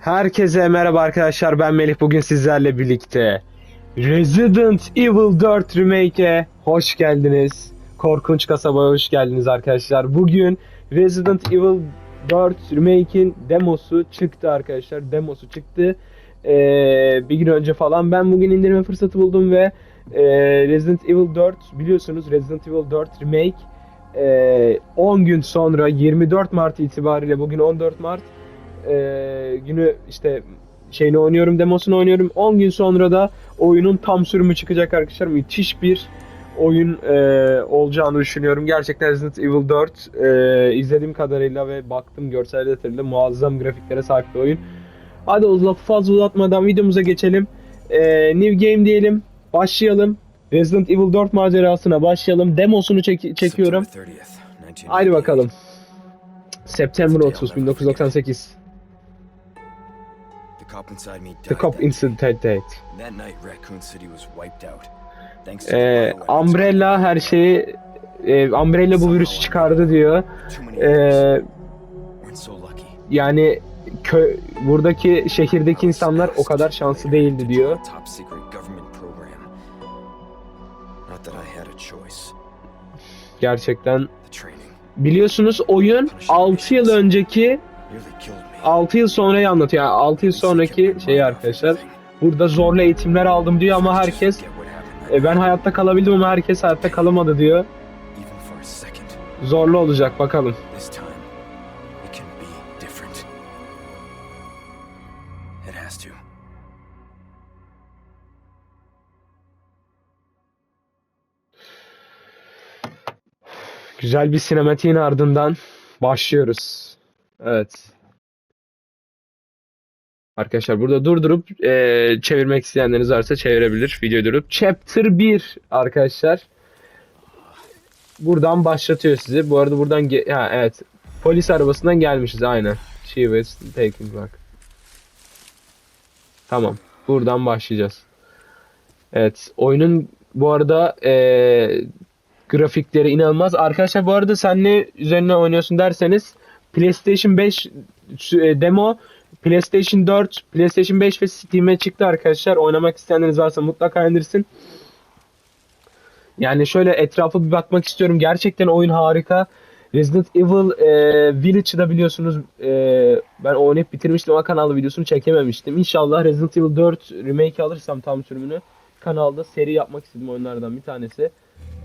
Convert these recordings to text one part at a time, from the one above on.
Herkese merhaba arkadaşlar ben Melih bugün sizlerle birlikte Resident Evil 4 Remake'e hoş geldiniz. Korkunç kasabaya hoş geldiniz arkadaşlar. Bugün Resident Evil 4 Remake'in demosu çıktı arkadaşlar. Demosu çıktı. Ee, bir gün önce falan ben bugün indirme fırsatı buldum ve e, Resident Evil 4 biliyorsunuz Resident Evil 4 Remake e, 10 gün sonra 24 Mart itibariyle bugün 14 Mart e, günü işte şeyini oynuyorum demosunu oynuyorum. 10 gün sonra da oyunun tam sürümü çıkacak arkadaşlar. Müthiş bir oyun e, olacağını düşünüyorum. Gerçekten Resident Evil 4 e, izlediğim kadarıyla ve baktım görsel detayıyla muazzam grafiklere sahip bir oyun. Hadi o lafı fazla uzatmadan videomuza geçelim. E, new game diyelim. Başlayalım. Resident Evil 4 macerasına başlayalım. Demosunu çek çekiyorum. Haydi bakalım. September 30, 1998 cop inside me died. The cop inside died. That night Raccoon City was wiped out. Thanks to ee, Umbrella her şeyi e, Umbrella bu virüsü çıkardı diyor. Ee, yani kö buradaki şehirdeki insanlar o kadar şanslı değildi diyor. Gerçekten biliyorsunuz oyun 6 yıl önceki 6 yıl sonrayı anlatıyor. Yani 6 yıl sonraki şeyi arkadaşlar. Burada zorla eğitimler aldım diyor ama herkes e, ben hayatta kalabildim ama herkes hayatta kalamadı diyor. Zorlu olacak bakalım. Güzel bir sinematiğin ardından başlıyoruz. Evet. Arkadaşlar burada durdurup e, çevirmek isteyenleriniz varsa çevirebilir. Videoyu durup. Chapter 1 arkadaşlar. Buradan başlatıyor sizi. Bu arada buradan ha, evet. Polis arabasından gelmişiz aynen. She was taken back. Tamam. Buradan başlayacağız. Evet. Oyunun bu arada e, grafikleri inanılmaz. Arkadaşlar bu arada sen ne üzerine oynuyorsun derseniz PlayStation 5 e, demo PlayStation 4, PlayStation 5 ve Steam'e çıktı arkadaşlar. Oynamak isteyenleriniz varsa mutlaka indirsin. Yani şöyle etrafı bir bakmak istiyorum. Gerçekten oyun harika. Resident Evil e, Village'ı biliyorsunuz e, ben oynayıp bitirmiştim ama kanalda videosunu çekememiştim. İnşallah Resident Evil 4 remake alırsam tam sürümünü kanalda seri yapmak istediğim oyunlardan bir tanesi.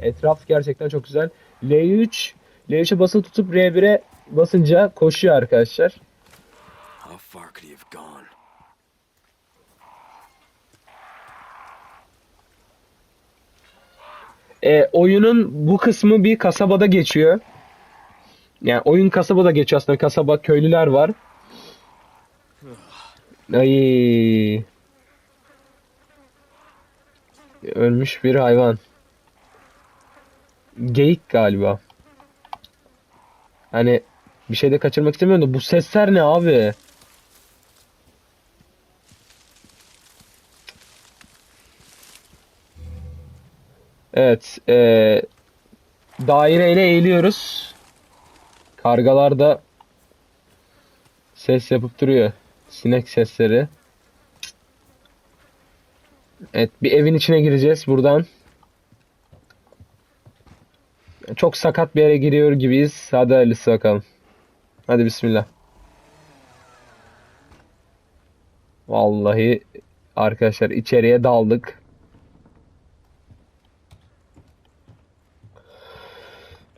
Etraf gerçekten çok güzel. L3 L3'e basılı tutup R1'e basınca koşuyor arkadaşlar. How far could he have gone? E, oyunun bu kısmı bir kasabada geçiyor. Yani oyun kasabada geçiyor aslında. Kasaba köylüler var. Ay. Ölmüş bir hayvan. Geyik galiba. Hani bir şey de kaçırmak istemiyorum da bu sesler ne abi? Evet. E, daireyle eğiliyoruz. Kargalar da ses yapıp duruyor. Sinek sesleri. Evet bir evin içine gireceğiz buradan. Çok sakat bir yere giriyor gibiyiz. Hadi hayırlısı bakalım. Hadi bismillah. Vallahi arkadaşlar içeriye daldık.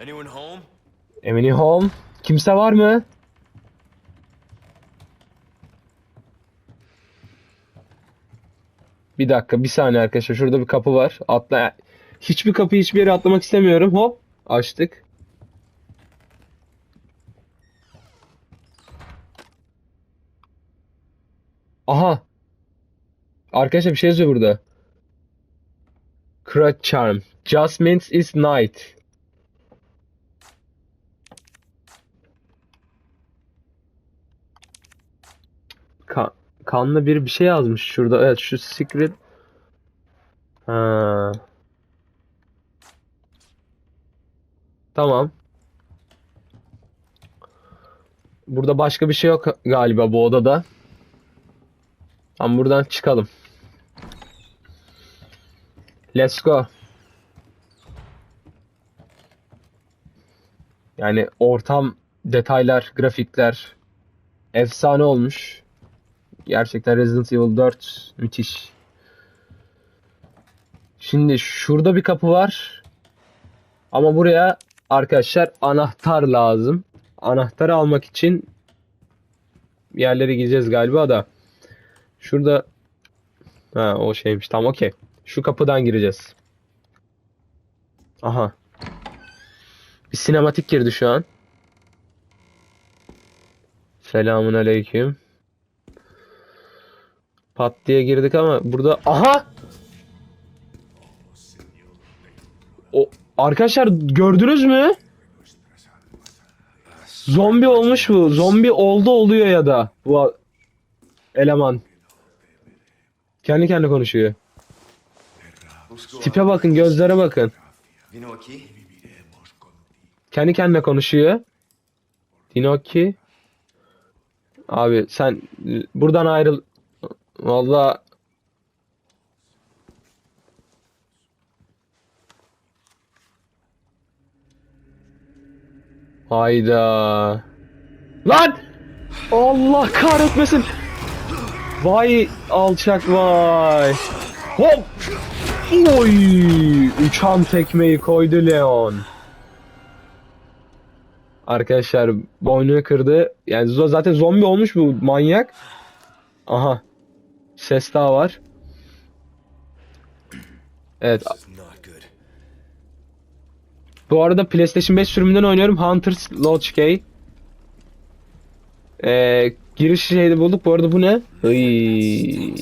Anyone home? Emily home. Kimse var mı? Bir dakika, bir saniye arkadaşlar. Şurada bir kapı var. Atla. Hiçbir kapı hiçbir yere atlamak istemiyorum. Hop, açtık. Aha. Arkadaşlar bir şey yazıyor burada. Crutch charm. Just means it's night. Ka kanlı bir bir şey yazmış şurada. Evet şu secret. Ha. Tamam. Burada başka bir şey yok galiba bu odada. Tamam buradan çıkalım. Let's go. Yani ortam, detaylar, grafikler efsane olmuş. Gerçekten Resident Evil 4 müthiş. Şimdi şurada bir kapı var. Ama buraya arkadaşlar anahtar lazım. Anahtarı almak için yerlere gideceğiz galiba da. Şurada ha o şeymiş. Tamam okey. Şu kapıdan gireceğiz. Aha. Bir sinematik girdi şu an. Selamun aleyküm. Pat diye girdik ama burada aha o arkadaşlar gördünüz mü? Zombi olmuş bu. Zombi oldu oluyor ya da bu eleman. Kendi kendine konuşuyor. Tipe bakın, gözlere bakın. Kendi kendine konuşuyor. Dinoki. Abi sen buradan ayrıl. Valla Hayda. Lan! Allah kahretmesin. Vay alçak vay. Hop! Oy! Uçan tekmeyi koydu Leon. Arkadaşlar boynunu kırdı. Yani zaten zombi olmuş bu manyak. Aha. Ses daha var. Evet. Bu arada PlayStation 5 sürümünden oynuyorum. Hunter's Lodge Key. Ee, giriş şeyde bulduk. Bu arada bu ne? Iy.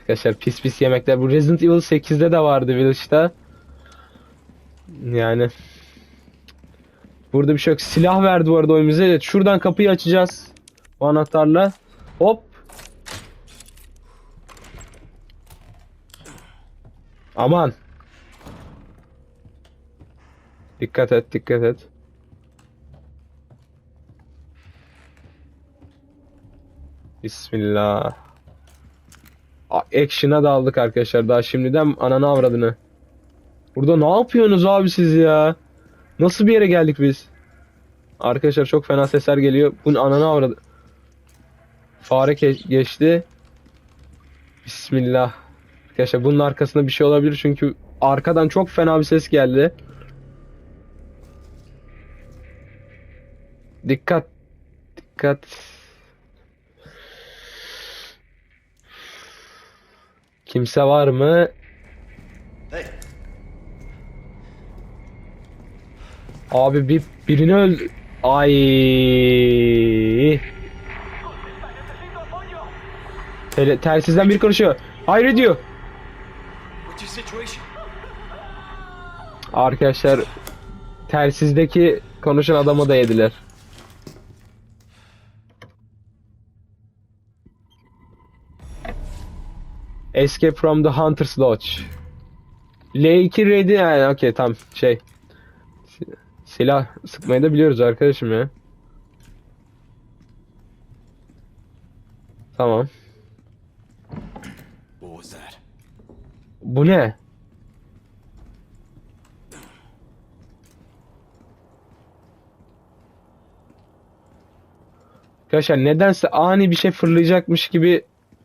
Arkadaşlar pis pis yemekler. Bu Resident Evil 8'de de vardı Village'da. Yani. Burada bir şey yok. Silah verdi bu arada oyun bize. Evet, şuradan kapıyı açacağız. Bu anahtarla. Hop. Aman. Dikkat et, dikkat et. Bismillah. Action'a daldık arkadaşlar. Daha şimdiden ananı avradını. Burada ne yapıyorsunuz abi siz ya? Nasıl bir yere geldik biz? Arkadaşlar çok fena sesler geliyor. Bunun ananı avradı. Fare geçti. Bismillah. Arkadaşlar bunun arkasında bir şey olabilir çünkü arkadan çok fena bir ses geldi. Dikkat. Dikkat. Kimse var mı? Hey, Abi bir birini öldü. Ay. Tele, telsizden biri konuşuyor. Hayır diyor. Arkadaşlar telsizdeki konuşan adamı da yediler. Escape from the Hunter's Lodge. L2 ready yani okey tam şey. Si- Silah sıkmayı da biliyoruz arkadaşım ya. Tamam. What was that? Bu ne? Arkadaşlar nedense ani bir şey fırlayacakmış gibi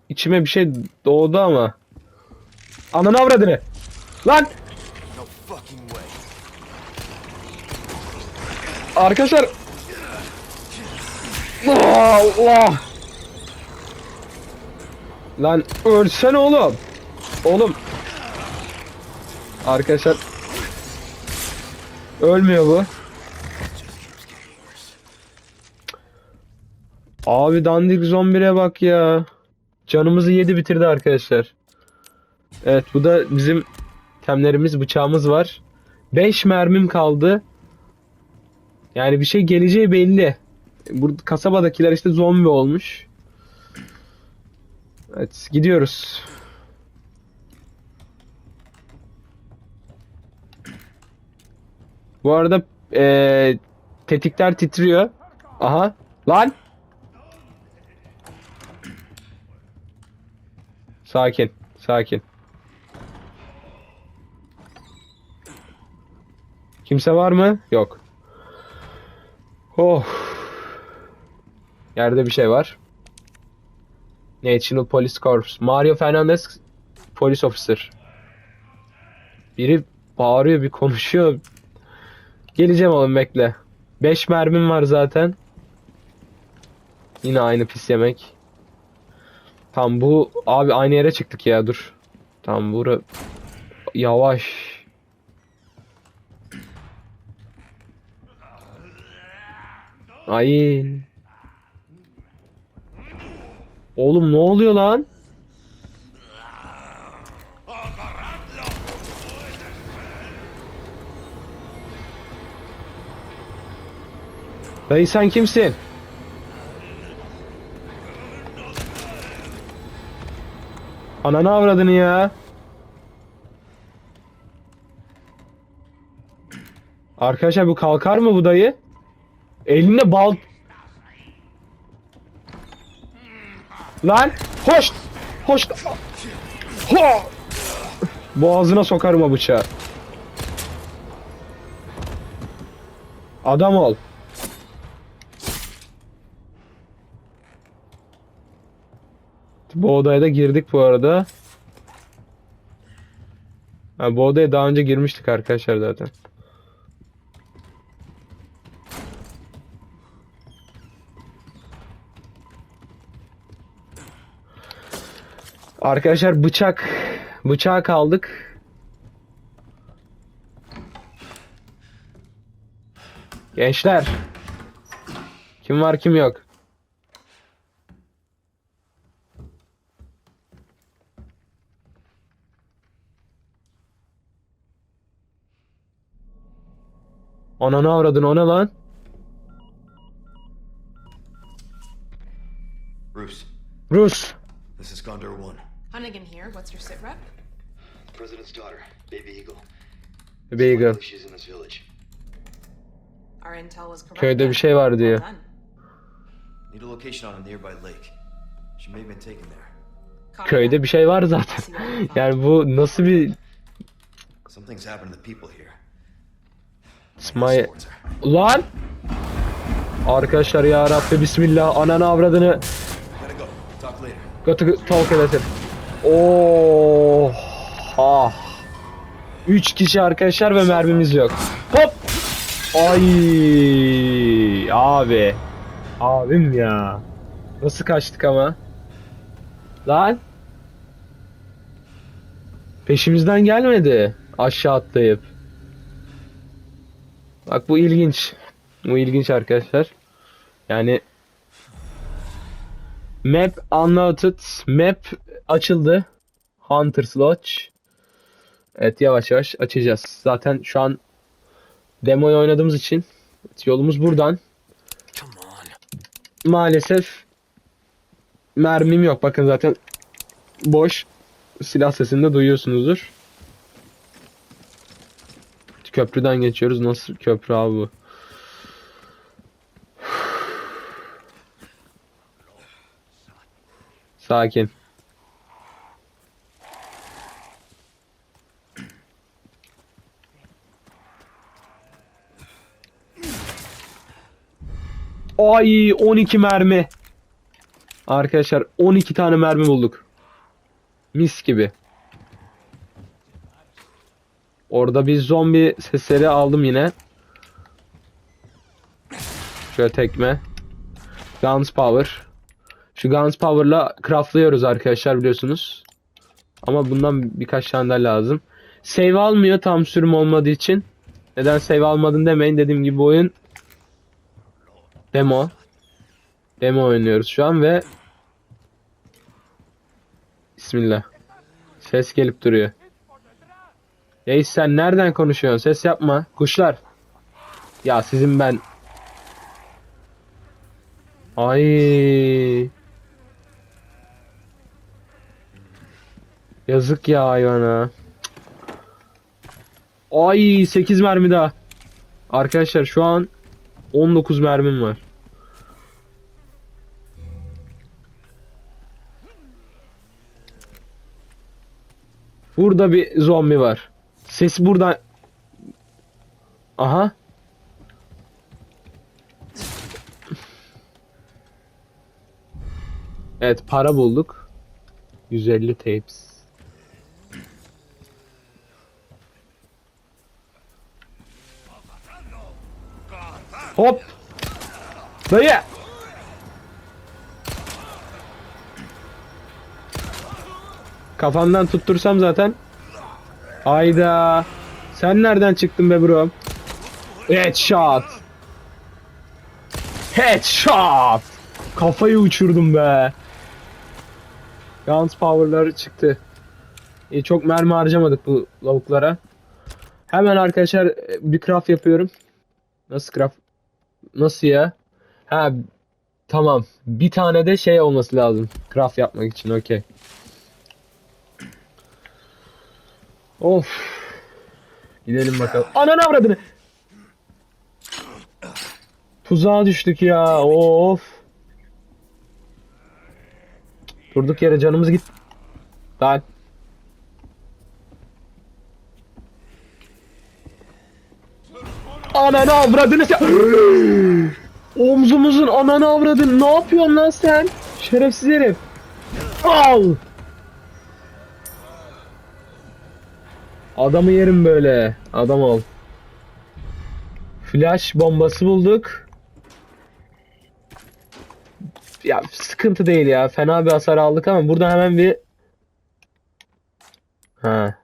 içime bir şey doğdu ama. Ananı avradını. Lan! Arkadaşlar. Allah! Lan ölsene oğlum. Oğlum. Arkadaşlar. Ölmüyor bu. Abi dandik zombire bak ya. Canımızı yedi bitirdi arkadaşlar. Evet bu da bizim temlerimiz bıçağımız var. 5 mermim kaldı. Yani bir şey geleceği belli. Burada kasabadakiler işte zombi olmuş. Evet gidiyoruz. Bu arada eee, tetikler titriyor. Aha. Lan. Sakin. Sakin. Kimse var mı? Yok. Oh. Yerde bir şey var. National Police Corps. Mario Fernandez Police Officer. Biri bağırıyor bir konuşuyor. Geleceğim oğlum bekle. 5 mermim var zaten. Yine aynı pis yemek. Tam bu abi aynı yere çıktık ya dur. Tam bura yavaş. Ay. Oğlum ne oluyor lan? Dayı sen kimsin? Ananı avradını ya. Arkadaşlar bu kalkar mı bu dayı? Elinde bal... Lan! Hoş! Hoş! Ho! Boğazına sokarım o bıçağı. Adam ol. Bu odaya da girdik bu arada. Ha, bu odaya daha önce girmiştik arkadaşlar zaten. Arkadaşlar bıçak bıçağa kaldık. Gençler. Kim var kim yok? Ananı avradın o ne lan? Bruce, Rus. this is Gondor 1. Hunnigan here. What's your sit rep? President's daughter, Baby Eagle. Beagle. She's in this village. Our intel was correct. Köyde bir şey var diyor. Need a location on a nearby lake. She may have been taken there. Köyde bir şey var zaten. Yani bu nasıl bir Something's happened to the people here. İsmail Towards her. Lan! Arkadaşlar ya Rabbi bismillah ananı avradını Gotta talk edesin. Oh! Ah! 3 kişi arkadaşlar ve mermimiz yok. Hop! Ay! Abi. Abim ya. Nasıl kaçtık ama? Lan! Peşimizden gelmedi. Aşağı atlayıp. Bak bu ilginç. Bu ilginç arkadaşlar. Yani Map unloaded. Map açıldı. Hunter's Lodge. Evet yavaş yavaş açacağız. Zaten şu an demoyu oynadığımız için yolumuz buradan. Maalesef mermim yok. Bakın zaten boş. Silah sesini de duyuyorsunuzdur. Köprüden geçiyoruz. Nasıl köprü abi bu? Sakin. Ay 12 mermi. Arkadaşlar 12 tane mermi bulduk. Mis gibi. Orada bir zombi sesleri aldım yine. Şöyle tekme. Guns Power. Şu Guns Power'la craftlıyoruz arkadaşlar biliyorsunuz. Ama bundan birkaç tane daha lazım. Save almıyor tam sürüm olmadığı için. Neden save almadın demeyin. Dediğim gibi oyun demo. Demo oynuyoruz şu an ve Bismillah. Ses gelip duruyor. Reis sen nereden konuşuyorsun? Ses yapma. Kuşlar. Ya sizin ben. Ay. Yazık ya hayvana. Ay 8 mermi daha. Arkadaşlar şu an 19 mermim var. Burada bir zombi var. Ses buradan... Aha. Evet para bulduk. 150 tapes. Hop. Dayı. Kafamdan tuttursam zaten. Hayda. Sen nereden çıktın be bro? Headshot. Headshot. Kafayı uçurdum be. Guns power'ları çıktı. İyi, çok mermi harcamadık bu lavuklara. Hemen arkadaşlar e, bir craft yapıyorum. Nasıl craft? Nasıl ya? Ha tamam. Bir tane de şey olması lazım. Craft yapmak için okey. Of. Gidelim bakalım. Ananı avradını. Tuzağa düştük ya. Of. Durduk yere canımız git. Lan. Ananı avradını sen. Omzumuzun ananı avradın. Ne yapıyorsun lan sen? Şerefsiz herif. Al. Adamı yerim böyle. Adam ol. Flash bombası bulduk. Ya sıkıntı değil ya. Fena bir hasar aldık ama burada hemen bir Ha.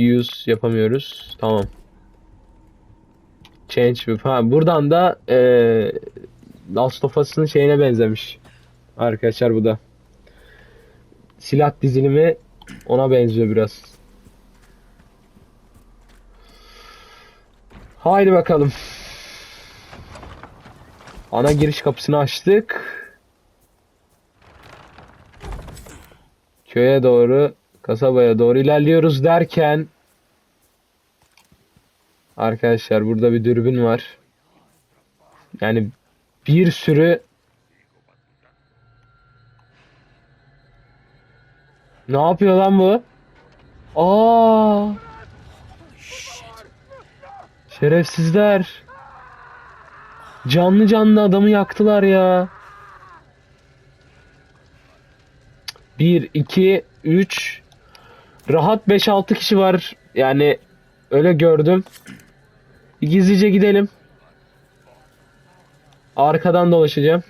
Use yapamıyoruz. Tamam. Change with. Ha buradan da eee Last of Us'ın şeyine benzemiş. Arkadaşlar bu da. Silah dizilimi ona benziyor biraz. Haydi bakalım. Ana giriş kapısını açtık. Köye doğru, kasabaya doğru ilerliyoruz derken Arkadaşlar burada bir dürbün var. Yani bir sürü Ne yapıyor lan bu? Aa! Şerefsizler. Canlı canlı adamı yaktılar ya. 1 2 3 Rahat 5-6 kişi var. Yani öyle gördüm. Gizlice gidelim. Arkadan dolaşacağım.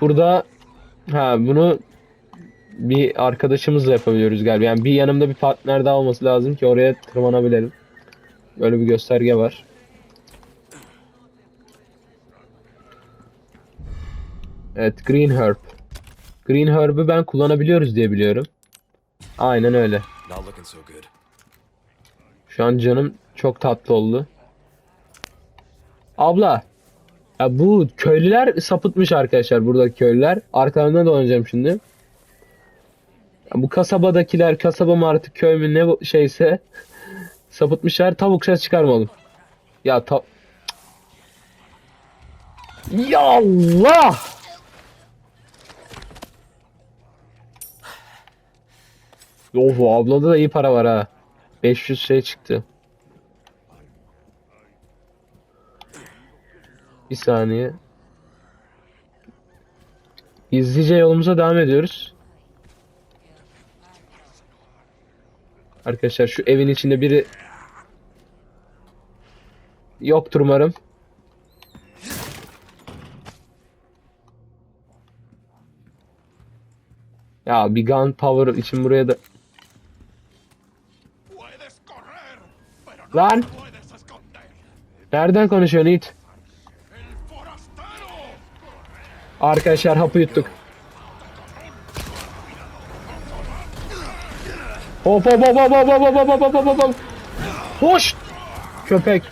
Burada ha bunu bir arkadaşımızla yapabiliyoruz galiba. Yani bir yanımda bir partner daha olması lazım ki oraya tırmanabilelim. Böyle bir gösterge var. Evet, Green Herb. Green Herb'ü ben kullanabiliyoruz diye biliyorum. Aynen öyle. Şu an canım çok tatlı oldu. Abla. Ya bu köylüler sapıtmış arkadaşlar buradaki köylüler. Arkalarına dolanacağım şimdi. Bu kasabadakiler kasaba mı artık köy mü ne şeyse sapıtmışlar. Tavuk ses çıkarmalım. Ya ta... Ya Allah! Of ablada da iyi para var ha. 500 şey çıktı. Bir saniye. Gizlice yolumuza devam ediyoruz. Arkadaşlar şu evin içinde biri yoktur umarım. Ya bir gunpowder için buraya da Lan! Nereden konuşuyorsun it? Arkadaşlar hapı yuttuk. Hop hop hop hop hop hop hop hop hop hop hop. Hoş! Köpek.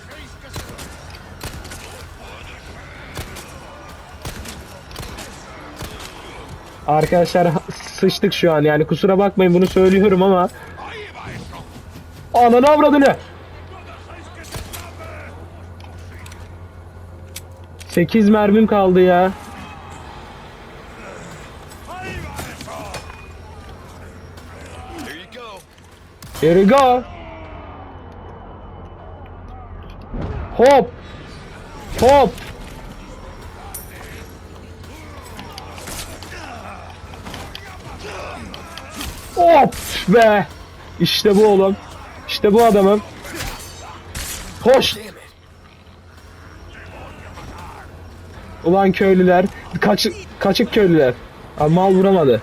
Arkadaşlar sıçtık şu an yani kusura bakmayın bunu söylüyorum ama. Ananı avradını. 8 mermim kaldı ya. Here we go. Hop. Hop. Hop be. İşte bu oğlum. İşte bu adamım. Hoş. Ulan köylüler. Kaçık, kaçık köylüler. Abi mal vuramadı.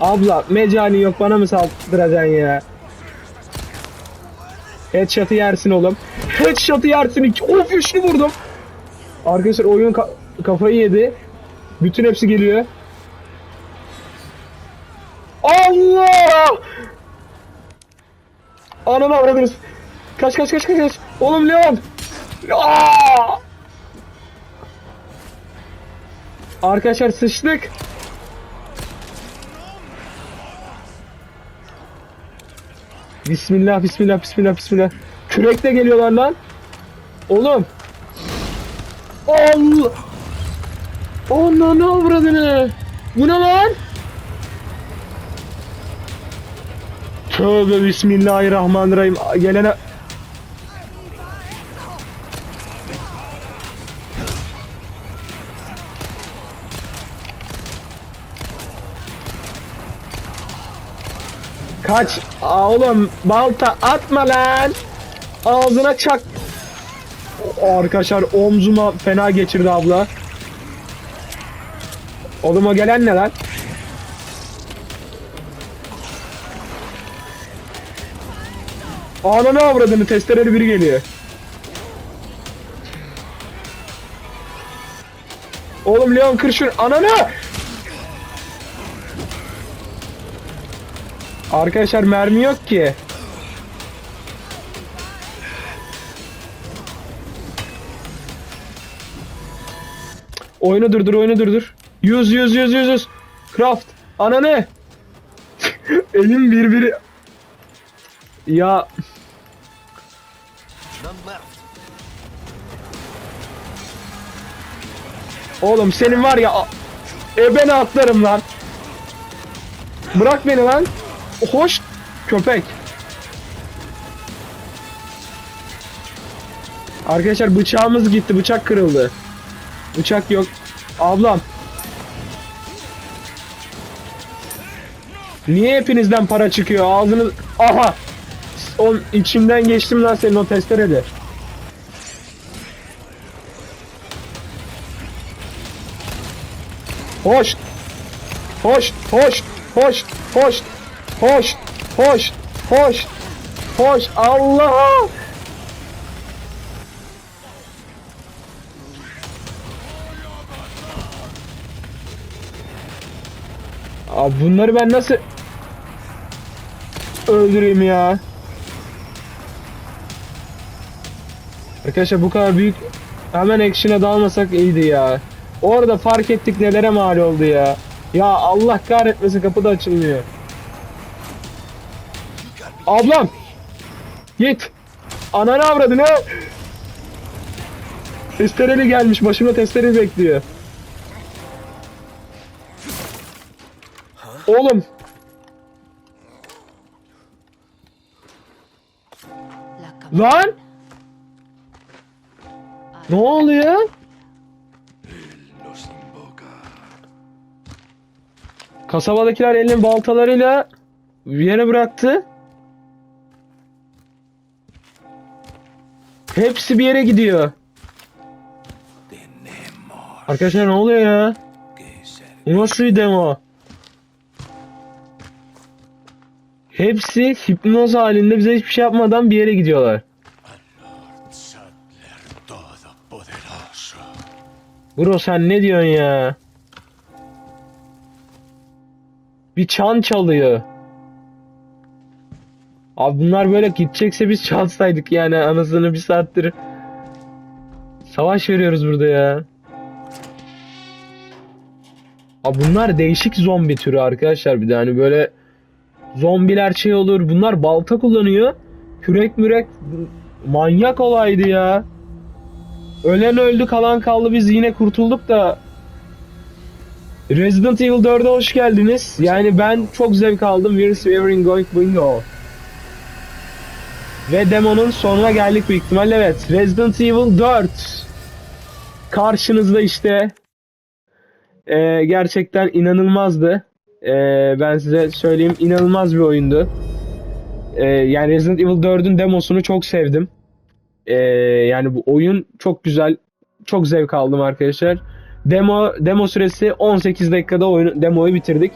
Abla mecani yok bana mı saldıracaksın ya? Headshot'ı yersin oğlum. Headshot'ı yersin. Of üçlü vurdum. Arkadaşlar oyun ka- kafayı yedi. Bütün hepsi geliyor. Allah! Ananı avradınız. Kaç kaç kaç kaç kaç. Oğlum Leon. Aa! Arkadaşlar sıçtık. Bismillah bismillah bismillah bismillah. Kürekle geliyorlar lan. Oğlum. Allah. Ananı avradını. Bu ne lan? Tövbe bismillahirrahmanirrahim. Gelene... Kaç. Aa, oğlum balta atma lan. Ağzına çak. Arkadaşlar omzuma fena geçirdi abla. Oğlum o gelen ne lan? Ananı avradını testereli biri geliyor. Oğlum Leon kır şunu. Ananı! Arkadaşlar mermi yok ki. Oyunu durdur, oyunu durdur. Yüz, yüz, yüz, yüz, yüz. Craft. Ananı. Elim birbiri. Ya oğlum senin var ya a- ebene atlarım lan. Bırak beni lan. Hoş köpek. Arkadaşlar bıçağımız gitti. Bıçak kırıldı. Bıçak yok. Ablam. Niye hepinizden para çıkıyor? Ağzınız... Aha! O içimden geçtim lan senin o testereli. Hoş. Hoş, hoş, hoş, hoş, hoş, hoş, hoş, hoş. Allah! Abi bunları ben nasıl öldüreyim ya? Arkadaşlar bu kadar büyük hemen action'a dalmasak iyiydi ya. Orada fark ettik nelere mal oldu ya. Ya Allah kahretmesin kapı da açılmıyor. Ablam! Git! Ananı avradını! Testereli gelmiş başımda testereli bekliyor. Oğlum lan! Ne oluyor? Kasabadakiler elinin baltalarıyla yere bıraktı. Hepsi bir yere gidiyor. Arkadaşlar ne oluyor ya? Bu nasıl bir demo? Hepsi hipnoz halinde bize hiçbir şey yapmadan bir yere gidiyorlar. Bro sen ne diyorsun ya? Bir çan çalıyor. Abi bunlar böyle gidecekse biz çalsaydık yani anasını bir saattir. Savaş veriyoruz burada ya. Abi bunlar değişik zombi türü arkadaşlar bir de hani böyle zombiler şey olur. Bunlar balta kullanıyor. Kürek mürek manyak olaydı ya. Ölen öldü kalan kaldı biz yine kurtulduk da Resident Evil 4'e hoş geldiniz. Yani ben çok zevk aldım. Where's Everything Going Bingo. Ve demonun sonuna geldik büyük ihtimalle. Evet. Resident Evil 4. Karşınızda işte. Ee, gerçekten inanılmazdı. Ee, ben size söyleyeyim inanılmaz bir oyundu. Ee, yani Resident Evil 4'ün demosunu çok sevdim. Ee, yani bu oyun çok güzel. Çok zevk aldım arkadaşlar. Demo demo süresi 18 dakikada oyunu demoyu bitirdik.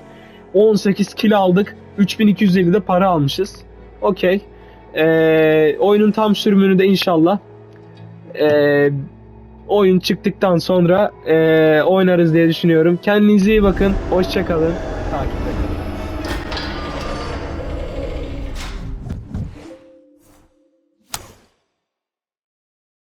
18 kill aldık. 3250 de para almışız. Okey. Ee, oyunun tam sürümünü de inşallah ee, oyun çıktıktan sonra ee, oynarız diye düşünüyorum. Kendinize iyi bakın. Hoşçakalın. Kalın.